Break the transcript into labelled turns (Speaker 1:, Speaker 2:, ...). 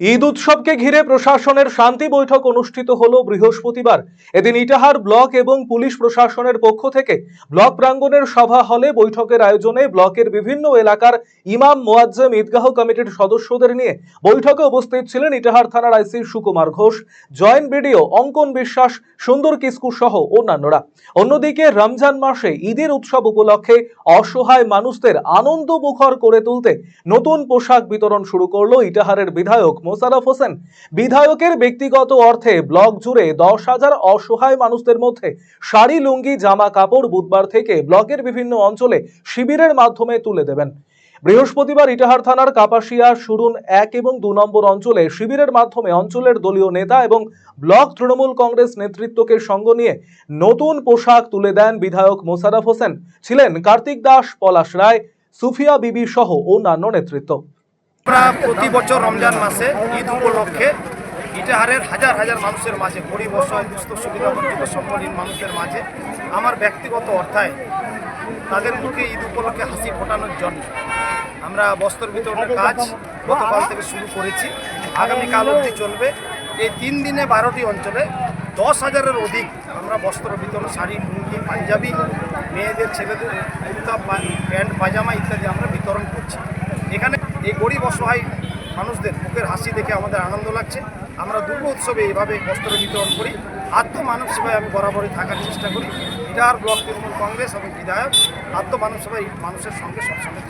Speaker 1: ঈদ উৎসবকে ঘিরে প্রশাসনের শান্তি বৈঠক অনুষ্ঠিত হল বৃহস্পতিবার। এদিন ইটাহার ব্লক এবং পুলিশ প্রশাসনের পক্ষ থেকে ব্লক প্রাঙ্গণের সভা হলে বৈঠকের আয়োজনে ব্লকের বিভিন্ন এলাকার ইমাম, মোয়াজ্জেম, ঈদগাহ কমিটির সদস্যদের নিয়ে বৈঠকে উপস্থিত ছিলেন ইটাহার থানার IC Sukumar Ghosh, joint BDO Ankan Biswas, সুন্দর কিস্কু সহ অন্যান্যরা। অন্যদিকে রমজান মাসে ঈদের উৎসব উপলক্ষে অসহায় মানুষদের আনন্দ মুখর করে তুলতে নতুন পোশাক বিতরণ শুরু করল ইটাহারের বিধায়ক মোশারফ হোসেন, বিধায়কের ব্যক্তিগত অর্থে ব্লক জুড়ে দশ হাজার অসহায় মানুষদের মধ্যে শাড়ি, লুঙ্গি, জামা কাপড় বুধবার থেকে ব্লকের বিভিন্ন অঞ্চলে শিবিরের মাধ্যমে তুলে দেবেন। বৃহস্পতিবার ইটাহার থানার কাপাসিয়া, সুরুন এক এবং দু নম্বর অঞ্চলে শিবিরের মাধ্যমে অঞ্চলের দলীয় নেতা এবং ব্লক তৃণমূল কংগ্রেস নেতৃত্বকে সঙ্গ নিয়ে নতুন পোশাক তুলে দেন বিধায়ক মোশারফ হোসেন। ছিলেন কার্তিক দাস, পলাশ রায়, সুফিয়া বিবি সহ অন্যান্য নেতৃত্ব।
Speaker 2: আমরা প্রতি বছর রমজান মাসে ঈদ উপলক্ষে ইটাহারের হাজার হাজার মানুষের মাঝে, গরিব, অসহায়, দুস্থ, সুবিধা বঞ্চিত সম্পন্নহীন মানুষের মাঝে আমার ব্যক্তিগত অর্থায় তাদের মুখে ঈদ উপলক্ষে হাসি ফোটানোর জন্য আমরা বস্ত্র বিতরণের কাজ গতকাল থেকে শুরু করেছি। আগামীকাল অবধি চলবে। এই তিন দিনে বারোটি অঞ্চলে দশ হাজারের অধিক আমরা বস্ত্র বিতরণ শাড়ি, লুঙ্গি, পাঞ্জাবি, মেয়েদের, ছেলেদের কুর্তা প্যান্ট, পাজামা ইত্যাদি আমরা বিতরণ করছি এখানে এই গরিব অসহায় মানুষদের মুখের হাসি দেখে আমাদের আনন্দ লাগছে। আমরা দুর্গ উৎসবে এইভাবে বস্ত্র বিতরণ করি আত্মমানব সেবায় আমি বরাবরই থাকার চেষ্টা করি। ইটার ব্লক তৃণমূল কংগ্রেস এবং বিধায়ক আত্মমানব সেবায় মানুষের সঙ্গে সবসময়